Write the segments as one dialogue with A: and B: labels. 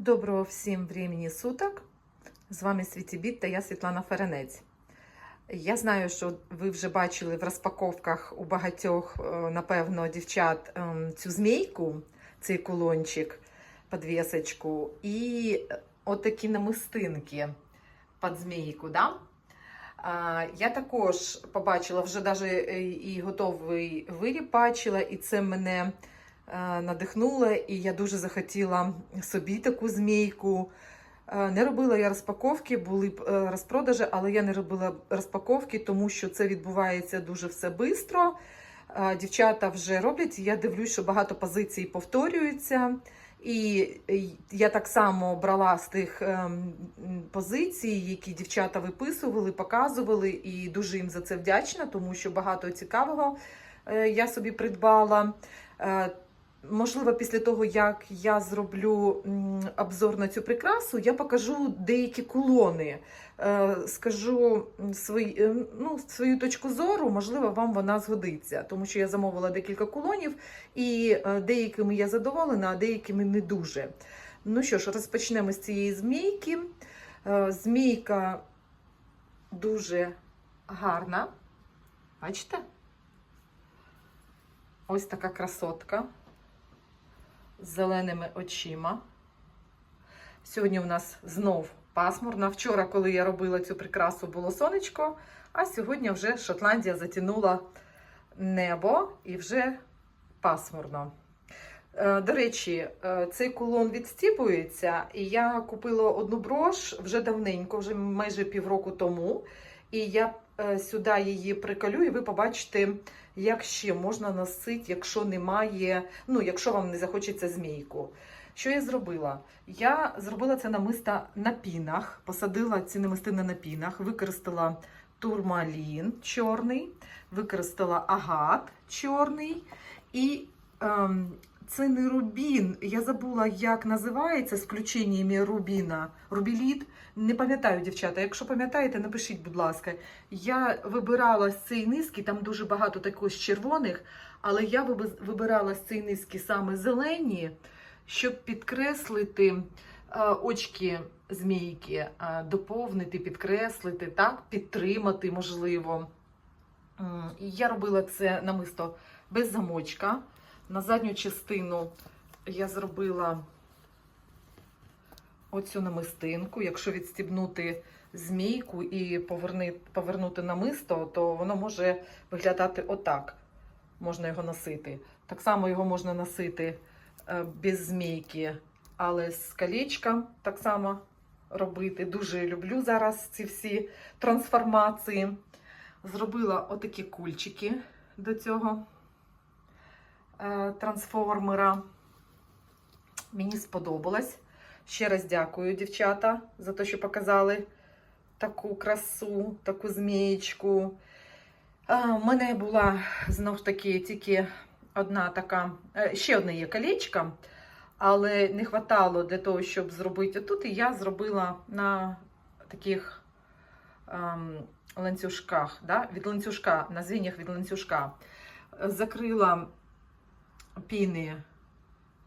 A: Доброго всім времени суток. З вами Світі Біт та я Світлана Ференець. Я знаю, що ви вже бачили в розпаковках у багатьох, е, напевно, дівчат ем, цю змійку, цей кулончик, підвісочку, і отакі намистинки під змійку. Да? Я також побачила вже навіть і готовий виріб бачила, і це мене е, надихнуло, і я дуже захотіла собі таку змійку. Е, Не робила я розпаковки, були е, розпродажі, але я не робила розпаковки, тому що це відбувається дуже все швидко. Дівчата вже роблять. Я дивлюсь, що багато позицій повторюються. І я так само брала з тих ем, позицій, які дівчата виписували, показували, і дуже їм за це вдячна, тому що багато цікавого я собі придбала. Можливо, після того, як я зроблю обзор на цю прикрасу, я покажу деякі кулони. Е, Скажу свої, е, ну, свою точку зору, можливо, вам вона згодиться, тому що я замовила декілька кулонів, і е, деякими я задоволена, а деякими не дуже. Ну що ж, розпочнемо з цієї змійки. Змійка дуже гарна. Бачите? Ось така красотка з зеленими очима. Сьогодні у нас знов пасмурно. Вчора, коли я робила цю прикрасу, було сонечко, а сьогодні вже Шотландія затягнула небо і вже пасмурно. Е, До речі, е, цей кулон відстіпується, і я купила одну брош вже давненько, вже майже півроку тому. І я сюди її приколю, і ви побачите, як ще можна носити, якщо немає, ну, якщо вам не захочеться змійку. Що я зробила? Я зробила це намисто на пінах, посадила ці намистини на пінах, використала турмалін чорний, використала агат чорний і ем, це не рубін. Я забула, як називається з включеннями рубіна. Рубіліт. Не пам'ятаю, дівчата. Якщо пам'ятаєте, напишіть, будь ласка. Я вибирала з цієї низки, там дуже багато також червоних, але я вибирала з цієї низки саме зелені, щоб підкреслити е, очки змійки, е, доповнити, підкреслити, так, підтримати, можливо. Я робила це намисто без замочка. На задню частину я зробила оцю намистинку. Якщо відстібнути змійку і повернути намисто, то воно може виглядати отак. Можна його носити. Так само його можна носити е, без змійки, але з колечком так само робити. Дуже люблю зараз ці всі трансформації. Зробила отакі кульчики до цього трансформера. Мені сподобалось. Ще раз дякую, дівчата, за те, що показали таку красу, таку змієчку. Е, У мене була знов ж таки тільки одна така, е, ще одне є колечко, але не вистачало для того, щоб зробити тут. І я зробила на таких ем, ланцюжках, да? від ланцюжка, на звіннях від ланцюжка. Закрила піни,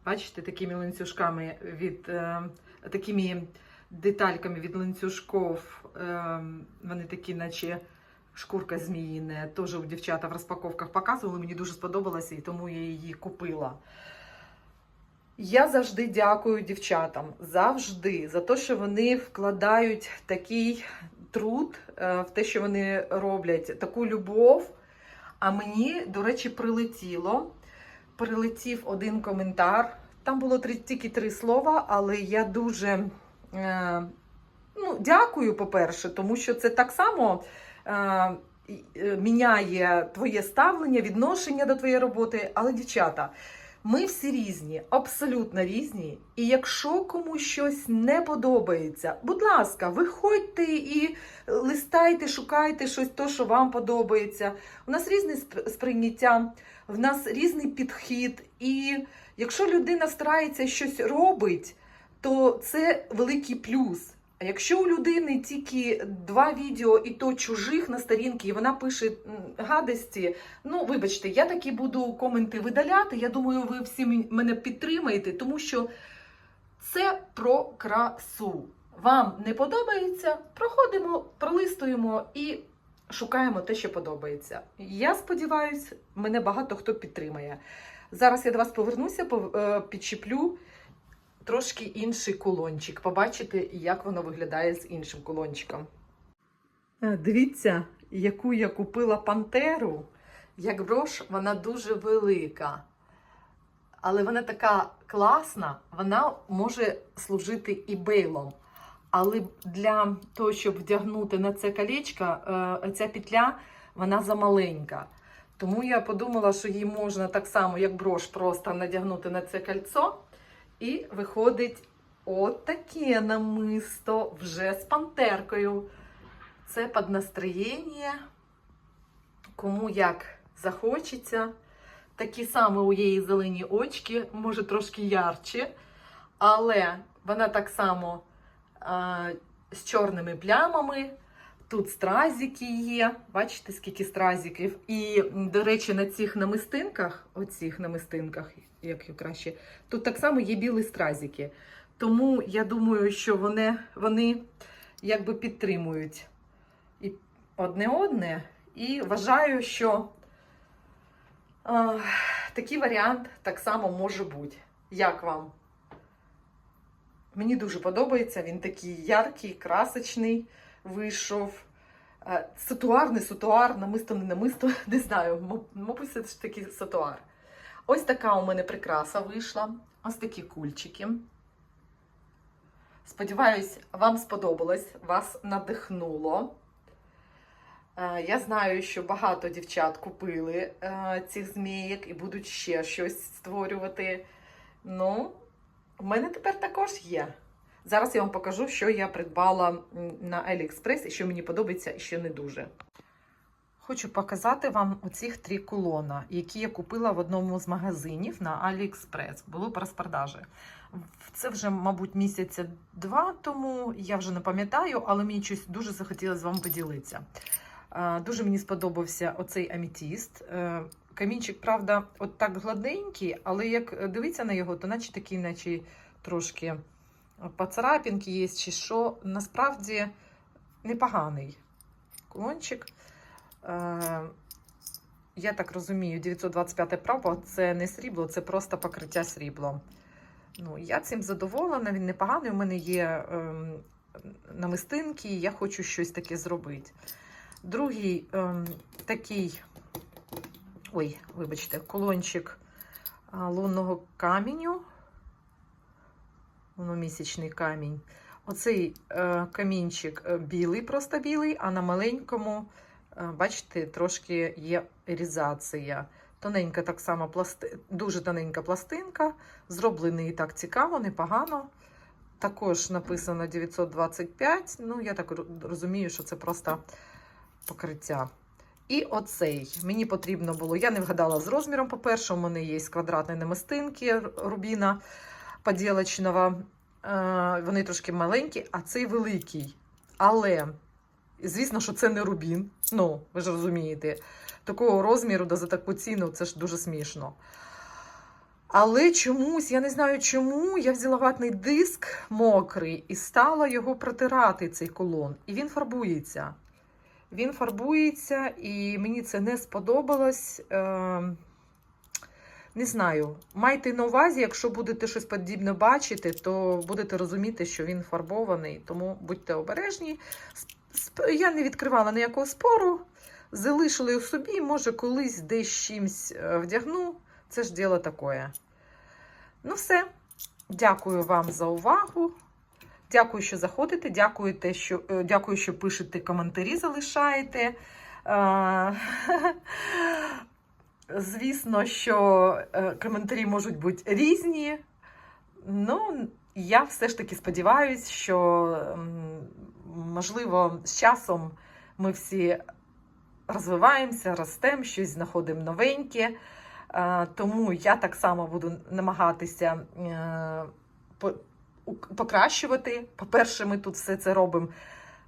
A: бачите, такими ланцюжками від е, такими детальками від ланцюжків. Е, вони такі, наче шкурка зміїна. Теж у дівчата в розпаковках показували. Мені дуже сподобалося, і тому я її купила. Я завжди дякую дівчатам, завжди, за те, що вони вкладають такий труд е, в те, що вони роблять, таку любов. А мені, до речі, прилетіло. Прилетів один коментар. Там було три, тільки три слова, але я дуже е, ну, дякую, по-перше, тому що це так само е, е, міняє твоє ставлення, відношення до твоєї роботи. Але, дівчата, ми всі різні, абсолютно різні. І якщо комусь щось не подобається, будь ласка, виходьте і листайте, шукайте щось, то, що вам подобається. У нас різне сприйняття, в нас різний підхід. І якщо людина старається щось робить, то це великий плюс. А якщо у людини тільки два відео і то чужих на сторінці, і вона пише гадості, ну вибачте, я такі буду коменти видаляти. Я думаю, ви всі мене підтримаєте, тому що Це про красу. Вам не подобається? Проходимо, пролистуємо і шукаємо те, що подобається. Я сподіваюся, мене багато хто підтримає. Зараз я до вас повернуся, пов- е, підчіплю трошки інший кулончик. Побачите, як воно виглядає з іншим кулончиком. Е, Дивіться, яку я купила пантеру. Як брош, вона дуже велика. Але вона така класна, вона може служити і бейлом. Але для того, щоб вдягнути на це колечко, е, ця петля вона замаленька. Тому я подумала, що її можна так само, як брош, просто надягнути на це кольцо. І виходить от таке намисто вже з пантеркою. Це під настроєння. Кому як захочеться. Такі саме у її зелені очки, може трошки ярче, але вона так само а, з чорними плямами. Тут стразики є. Бачите, скільки стразиків. І, до речі, на цих намистинках, оцих намистинках, як краще, тут так само є білі стразики. Тому я думаю, що вони, вони якби підтримують і одне одне. І вважаю, що а, такий варіант так само може бути. Як вам? Мені дуже подобається, він такий яркий, красочний вийшов. Е, Сатуар, не сатуар, намисто, не намисто, не знаю, мабуть, це ж такий сатуар. Ось така у мене прикраса вийшла. Ось такі кульчики. Сподіваюсь, вам сподобалось, вас надихнуло. Е, Я знаю, що багато дівчат купили е, цих змієк і будуть ще щось створювати. Ну, в мене тепер також є. Зараз я вам покажу, що я придбала на AliExpress і що мені подобається і що не дуже. Хочу показати вам оцих три кулона, які я купила в одному з магазинів на AliExpress. Було по розпродажі. Це вже, мабуть, місяця два тому, я вже не пам'ятаю, але мені щось дуже захотілося з вами поділитися. Е, Дуже мені сподобався оцей амітіст. Е, Камінчик, правда, от так гладенький, але як дивитися на його, то наче такий, наче трошки поцарапінки є, чи що. Насправді непоганий кулончик. Е, Я так розумію, 925 право це не срібло, це просто покриття сріблом. Ну, я цим задоволена, він непоганий. У мене є ем, намистинки, я хочу щось таке зробити. Другий ем, такий, ой, вибачте, кулончик лунного каменю. Луномісячний камінь. Оцей е, камінчик е, білий, просто білий, а на маленькому, е, бачите, трошки є ерізація. Тоненька так само пласти... дуже тоненька пластинка. Зроблений так цікаво, непогано. Також написано 925. Ну, я так розумію, що це просто покриття. І оцей. Мені потрібно було. Я не вгадала з розміром, по-перше, у мене є квадратні намистинки рубіна поділочного. Е, Вони трошки маленькі, а цей великий. Але, звісно, що це не рубін. Ну, ви ж розумієте, такого розміру да за таку ціну це ж дуже смішно. Але чомусь, я не знаю чому, я взяла ватний диск мокрий і стала його протирати, цей колон. І він фарбується. Він фарбується, і мені це не сподобалось. Е, не знаю. Майте на увазі, якщо будете щось подібне бачити, то будете розуміти, що він фарбований, тому будьте обережні. Я не відкривала ніякого спору, залишила його собі, може, колись десь чимсь е, вдягну. Це ж діло таке. Ну, все. Дякую вам за увагу. Дякую, що заходите. Дякую, те, що, е, дякую, що пишете коментарі, залишаєте. Звісно, що е, коментарі можуть бути різні. Ну, я все ж таки сподіваюся, що можливо з часом ми всі розвиваємося, ростемо, щось знаходимо новеньке. Е, Тому я так само буду намагатися е, покращувати. По-перше, ми тут все це робимо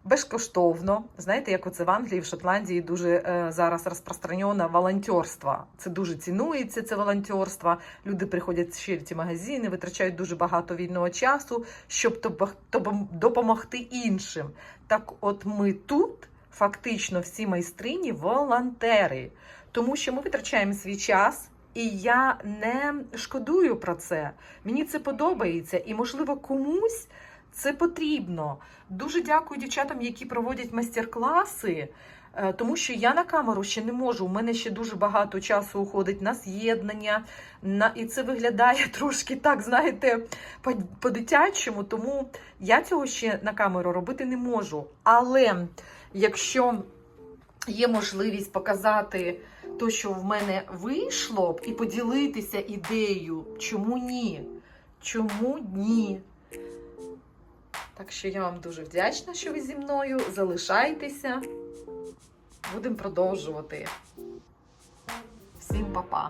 A: безкоштовно. Знаєте, як оце в Англії, в Шотландії дуже е, зараз розпространено волонтерство. Це дуже цінується, це волонтерство. Люди приходять ще в ці магазини, витрачають дуже багато вільного часу, щоб допомогти іншим. Так, от ми тут фактично всі майстрині волонтери, тому що ми витрачаємо свій час. І я не шкодую про це. Мені це подобається, і можливо комусь це потрібно. Дуже дякую дівчатам, які проводять майстер-класи, е, тому що я на камеру ще не можу. У мене ще дуже багато часу уходить на з'єднання, на і це виглядає трошки так, знаєте, по- по-дитячому. Тому я цього ще на камеру робити не можу. Але якщо є можливість показати то, що в мене вийшло, і поділитися ідеєю, чому ні? Чому ні? Так що я вам дуже вдячна, що ви зі мною. Залишайтеся. Будемо продовжувати. Всім па-па!